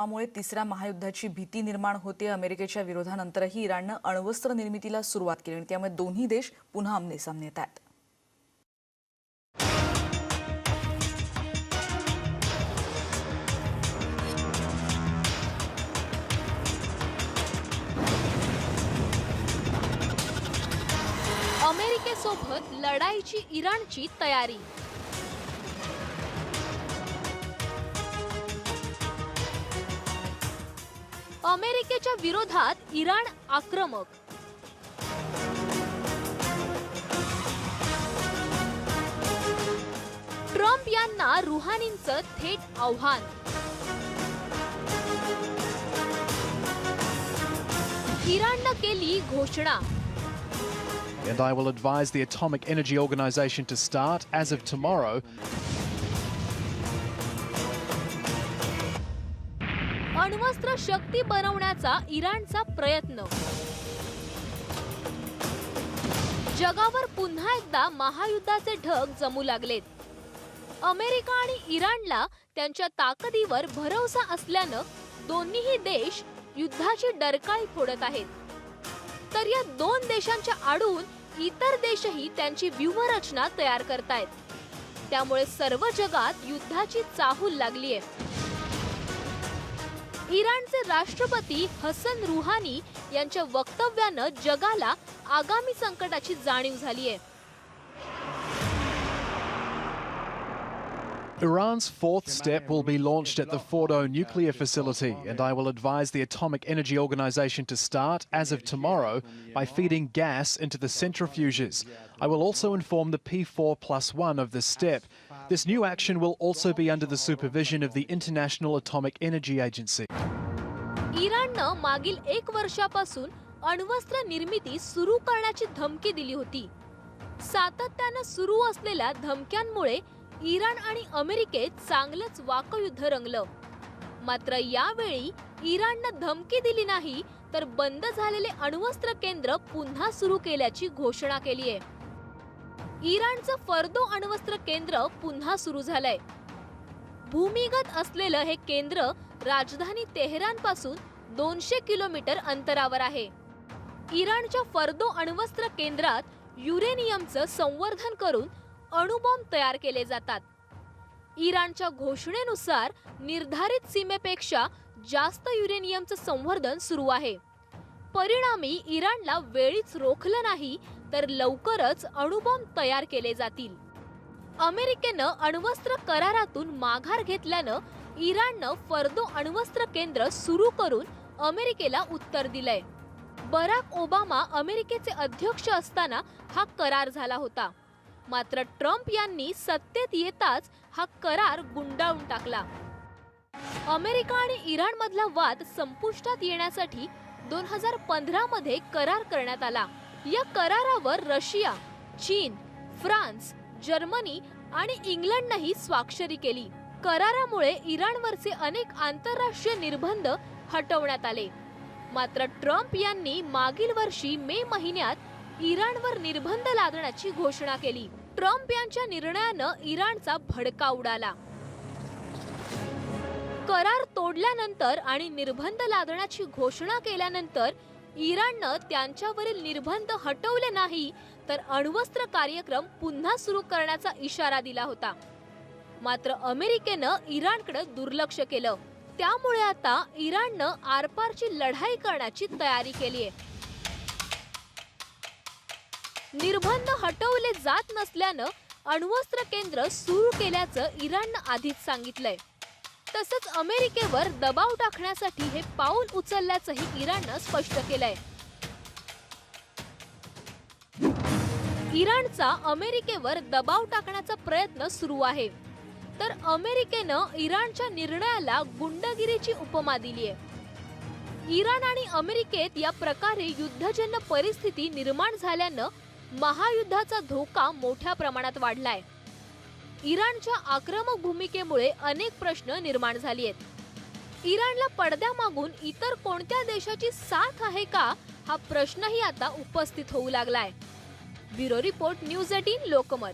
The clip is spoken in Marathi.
त्यामुळे तिसऱ्या महायुद्धाची भीती निर्माण होते. अमेरिकेच्या विरोधानंतरही इराणनं अण्वस्त्र निर्मितीला सुरुवात केली आणि त्यामुळे दोन्ही देश पुन्हा आमनेसामने येत आहेत. अमेरिकेसोबत लढाईची इराणची तयारी अमेरिकेच्या विरोधात इराण आक्रमक ट्रम्प यांना रुहानींचं थेट आव्हान इराणनं केली घोषणा And I will advise the Atomic Energy Organization to start, as of tomorrow, अण्वस्त्र शक्ती बनवण्याचा इराणचा प्रयत्न. जगावर पुन्हा एकदा महायुद्धाचे ढग जमू लागलेत. अमेरिका आणि इराणला त्यांच्या ताकदीवर भरवसा असल्यानं दोन्हीही देश युद्धाची डरकाळी फोडत आहेत. तर या दोन देशांच्या आडून इतर देशही त्यांची व्यूहरचना तयार करतायत. त्यामुळे सर्व जगात युद्धाची चाहूल लागली आहे इराणचे राष्ट्रपती हसन रुहानी यांच्या वक्तव्यानं जगाला आगामी संकटाची जाणीव झालीय Iran's fourth step will be launched at the Fordo nuclear facility, and I will advise the Atomic Energy Organization to start, as of tomorrow, by feeding gas into the centrifuges. I will also inform the P4 plus one of this step. This new action will also be under the supervision of the International Atomic Energy Agency. इराणनं मागील एक वर्षापासून अण्वस्त्र निर्मिती सुरू करण्याची धमकी दिली होती. सातत्यानं सुरू असलेल्या धमक्यांमुळे इराण आणि अमेरिकेत चांगलंच वाकयुद्ध रंगलं. मात्र यावेळी इराणनं धमकी दिली नाही तर बंद झालेले अण्वस्त्र केंद्र पुन्हा सुरू केल्याची घोषणा केली आहे इराणचं फर्दो अण्वस्त्र केंद्र पुन्हा सुरू झालंय. भूमिगत असलेलं हे केंद्र राजधानी तेहरानपासून दोनशे किलोमीटर अंतरावर आहे. इराणच्या फर्दो अण्वस्त्र केंद्रात युरेनियमचं संवर्धन करून अणुबॉम्ब तयार केले जातात. इराणच्या घोषणेनुसार निर्धारित सीमेपेक्षा जास्त युरेनियमचं संवर्धन सुरू आहे. परिणामी इराणला वेळीच रोखलं नाही तर लवकरच अणुबॉम्ब तयार केले जातील. अमेरिकेनं अण्वस्त्र करारातून माघार घेतल्यानं इराणनं फर्दो अण्वस्त्र केंद्र सुरू करून अमेरिकेला उत्तर दिलंय. बराक ओबामा अमेरिकेचे अध्यक्ष असताना हा करार झाला होता. मात्र ट्रम्प यांनी सत्तेत येताच हा करार गुंडाळून टाकला. अमेरिका आणि इराण मधला वाद संपुष्टात येण्यासाठी दोन हजार पंधरा मध्ये करार करण्यात आला. या करारावर रशिया चीन फ्रान्स जर्मनी आणि इंग्लंडनंही स्वाक्षरी केली. करारामुळे इराणवरचे अनेक आंतरराष्ट्रीय निर्बंध हटवण्यात आले. मात्र ट्रम्प यांनी मागील वर्षी मे महिन्यात इराणवर निर्बंध लादण्याची घोषणा केली. ट्रम्प यांच्या निर्णयानं इराणचा भडका उडाला. करार तोडल्यानंतर आणि निर्बंध लादण्याची घोषणा केल्यानंतर इराणनं त्यांच्यावरील निर्बंध हटवले नाही तर अण्वस्त्र कार्यक्रम पुन्हा सुरू करण्याचा इशारा दिला होता. मात्र अमेरिकेनं इराणकडे दुर्लक्ष केलं. त्यामुळे आता इराणनं आरपारची लढाई करण्याची तयारी केली आहे निर्बंध हटवले जात नसल्यानं अण्वस्त्र केंद्र सुरू केल्याचं इराणनं आधीच सांगितलंय. तसंच अमेरिकेवर दबाव टाकण्यासाठी हे पाऊल उचलल्याचंही इराणनं स्पष्ट केलंय. इराणचा अमेरिकेवर दबाव टाकण्याचा प्रयत्न सुरू आहे. तर अमेरिकेनं इराणच्या निर्णयाला गुंडगिरीची उपमा दिली आहे इराण आणि अमेरिकेत या प्रकारे युद्धजन्य परिस्थिती निर्माण झाल्यानं महायुद्धाचा धोका मोठ्या प्रमाणात वाढलाय. इराणच्या आक्रमक भूमिकेमुळे अनेक प्रश्न निर्माण झाली आहेत. इराणला पडद्यामागून इतर कोणत्या देशाची साथ आहे का हा प्रश्नही आता उपस्थित होऊ लागलाय. Bureau report news eighteen Lokmat.